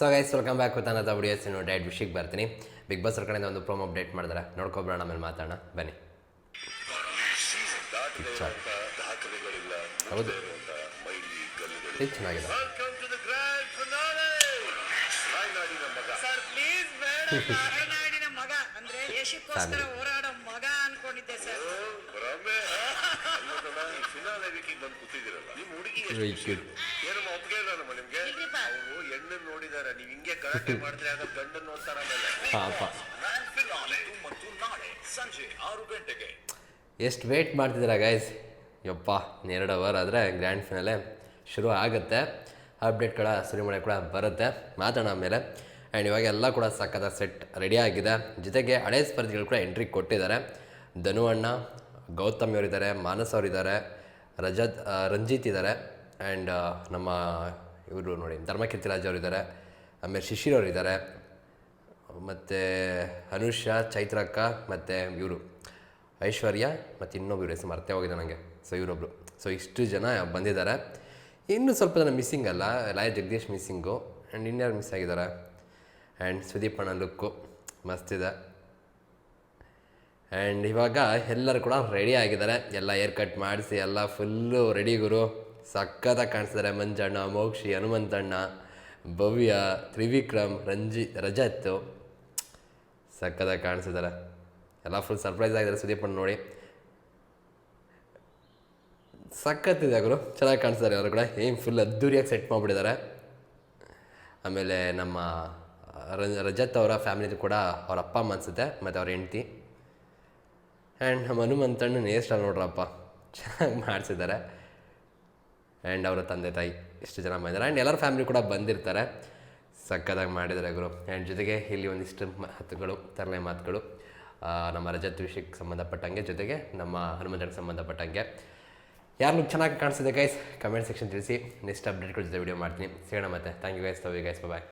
So guys welcome back with ಅನ್ನದ ಎಸ್ ಇನ್ನು ಡೈಟ್ ವಿಷಯಕ್ಕೆ ಬರ್ತೀನಿ ಬಿಗ್ ಬಾಸ್ ಅವ್ರ ಕಡೆಯಿಂದ ಒಂದು ಪ್ರೋಮೋ ಅಪ್ಡೇಟ್ ಮಾಡಿದ್ರೆ. ನೋಡ್ಕೊಬ್ರೋಣ ಆಮೇಲೆ ಮಾತಾಡೋಣ. ಬನ್ನಿ. ಹೌದು. ಚೆನ್ನಾಗಿದೆ. ವೆಲ್ಕಮ್ ನೋಡಿದಾರೆ ಹಿಂಗೆ ಗಲಾಟೆ ಮಾಡಿದ್ರೆ ಆಗ ಗಂಡು ನೋಡ್ತಾರ ಪಾಪ. ಮತ್ತು ನಾಳೆ ಸಂಜೆ ಆರು ಗಂಟೆಗೆ. ಎಷ್ಟು ವೇಟ್ ಮಾಡ್ತಿದ್ದೀರಾ ಗೈಸ್ ಯಪ್ಪ ಎರಡು ಅವರ್ ಆದರೆ ಗ್ರ್ಯಾಂಡ್ ಫಿನಾಲೆ ಶುರು ಆಗುತ್ತೆ. ಅಪ್ಡೇಟ್ ಕೂಡ ಸುರಿಮಳೆ ಕೂಡ ಬರುತ್ತೆ. ಮಾತಾಡೋಣ ಆಮೇಲೆ. ಆ್ಯಂಡ್ ಇವಾಗ ಎಲ್ಲ ಕೂಡ ಸಕ್ಕದ ಸೆಟ್ ರೆಡಿ ಆಗಿದೆ. ಜೊತೆಗೆ ಹಳೆ ಸ್ಪರ್ಧಿಗಳು ಕೂಡ ಎಂಟ್ರಿ ಕೊಟ್ಟಿದ್ದಾರೆ. ಧನು ಅಣ್ಣ ಗೌತಮ್ ಅವರಿದ್ದಾರೆ ಮಾನಸ್ ಅವರಿದ್ದಾರೆ ರಜತ್ ರಂಜಿತ್ ಇದ್ದಾರೆ. ಆ್ಯಂಡ್ ನಮ್ಮ ಇವರು ನೋಡಿ ಧರ್ಮಕೀರ್ತಿರಾಜ್ ಅವರಿದ್ದಾರೆ. ಆಮೇಲೆ ಶಿಶಿರ್ ಅವರಿದ್ದಾರೆ ಮತ್ತು ಅನುಷಾ, ಚೈತ್ರಕ್ಕ, ಮತ್ತು ಇವರು. ಐಶ್ವರ್ಯ ಮತ್ತು ಇನ್ನೊಬ್ಬರು ಹೆಸರು ಮರ್ತೇ ಹೋಗಿದೆ ನನಗೆ ಸೊ ಇವರೊಬ್ರು. ಸೊ ಇಷ್ಟು ಜನ ಬಂದಿದ್ದಾರೆ. ಇನ್ನೂ ಸ್ವಲ್ಪ ಜನ ಮಿಸ್ಸಿಂಗ್ ಅಲ್ಲ. ಲಾಯ ಜಗದೀಶ್ ಮಿಸ್ಸಿಂಗು ಆ್ಯಂಡ್ ಇನ್ಯಾರು ಮಿಸ್ ಆಗಿದ್ದಾರೆ? ಆ್ಯಂಡ್ ಸುದೀಪ್ ಅಣ್ಣ ಲುಕ್ಕು ಮಸ್ತಿದೆ ಆ್ಯಂಡ್ ಇವಾಗ ಎಲ್ಲರೂ ಕೂಡ ರೆಡಿ ಆಗಿದ್ದಾರೆ. ಎಲ್ಲ ಏರ್ ಕಟ್ ಮಾಡಿಸಿ, ಎಲ್ಲ ಫುಲ್ಲು ರೆಡಿ ಗುರು. ಸಕ್ಕತ್ತಾಗಿ ಕಾಣಿಸ್ತಾರೆ ಮಂಜಣ್ಣ, ಮೋಕ್ಷಿ, ಹನುಮಂತಣ್ಣ. ಭವ್ಯ, ತ್ರಿವಿಕ್ರಮ್, ರಂಜಿ, ರಜತ್. ಸಖತ್ತಾಗಿ ಕಾಣಿಸಿದ್ದಾರೆ ಎಲ್ಲ ಫುಲ್ ಸರ್ಪ್ರೈಸ್ ಆಗಿದ್ದಾರೆ ಸುದೀಪ್ ಅಣ್ಣ ನೋಡಿ. ಸಖತ್ತಿದೆ ಗುರು, ಚೆನ್ನಾಗಿ ಕಾಣಿಸ್ತಾರೆ ಅವರು ಕೂಡ. ಏನು ಫುಲ್ ಅದ್ದೂರಿಯಾಗಿ ಸೆಟ್ ಮಾಡಿಬಿಟ್ಟಿದ್ದಾರೆ ಆಮೇಲೆ ನಮ್ಮ ರಜತ್ ಅವರ ಫ್ಯಾಮಿಲಿದು ಕೂಡ ಅವ್ರ ಅಪ್ಪ ಅಮ್ಮ ಅನಿಸುತ್ತೆ, ಮತ್ತು ಅವ್ರ ಹೆಂಡ್ತಿ. ಆ್ಯಂಡ್ ನಮ್ಮ ಹನುಮಂತಣ್ಣ ನೇಸ್ಟ್ ನೋಡ್ರಪ್ಪ. ಚೆನ್ನಾಗಿ ಮಾಡಿಸಿದ್ದಾರೆ. ಆ್ಯಂಡ್ ಅವರ ತಂದೆ, ತಾಯಿ ಇಷ್ಟು ಜನ ಬಂದಿದ್ದಾರೆ ಆ್ಯಂಡ್ ಎಲ್ಲರ ಫ್ಯಾಮಿಲಿ ಕೂಡ ಬಂದಿರ್ತಾರೆ. ಸಕ್ಕತ್ತಾಗಿ ಮಾಡಿದ್ದಾರೆ ಗುರು. ಆ್ಯಂಡ್ ಜೊತೆಗೆ ಇಲ್ಲಿ ಒಂದಿಷ್ಟು ಮಾತುಗಳು ತರಲೆ ಮಾತುಗಳು ನಮ್ಮ ರಜತ್ ವಿಷಯಕ್ಕೆ ಸಂಬಂಧಪಟ್ಟಂಗೆ, ಜೊತೆಗೆ ನಮ್ಮ ಹನುಮಂತನಿಗೆ ಸಂಬಂಧಪಟ್ಟಂಗೆ. ಯಾರು ಚೆನ್ನಾಗಿ ಕಾಣಿಸಿದೆ ಗೈಸ್ ಕಮೆಂಟ್ ಸೆಕ್ಷನ್ ತಿಳಿಸಿ. ನೆಕ್ಸ್ಟ್ ಅಪ್ಡೇಟ್ಗಳ ಜೊತೆ ವೀಡಿಯೋ ಮಾಡ್ತೀನಿ. ಸಿಗೋಣ ಮತ್ತೆ. ಥ್ಯಾಂಕ್ ಯು ಗೈಸ್ ತವಿ ಗೈಸ್ ಬಾಯ್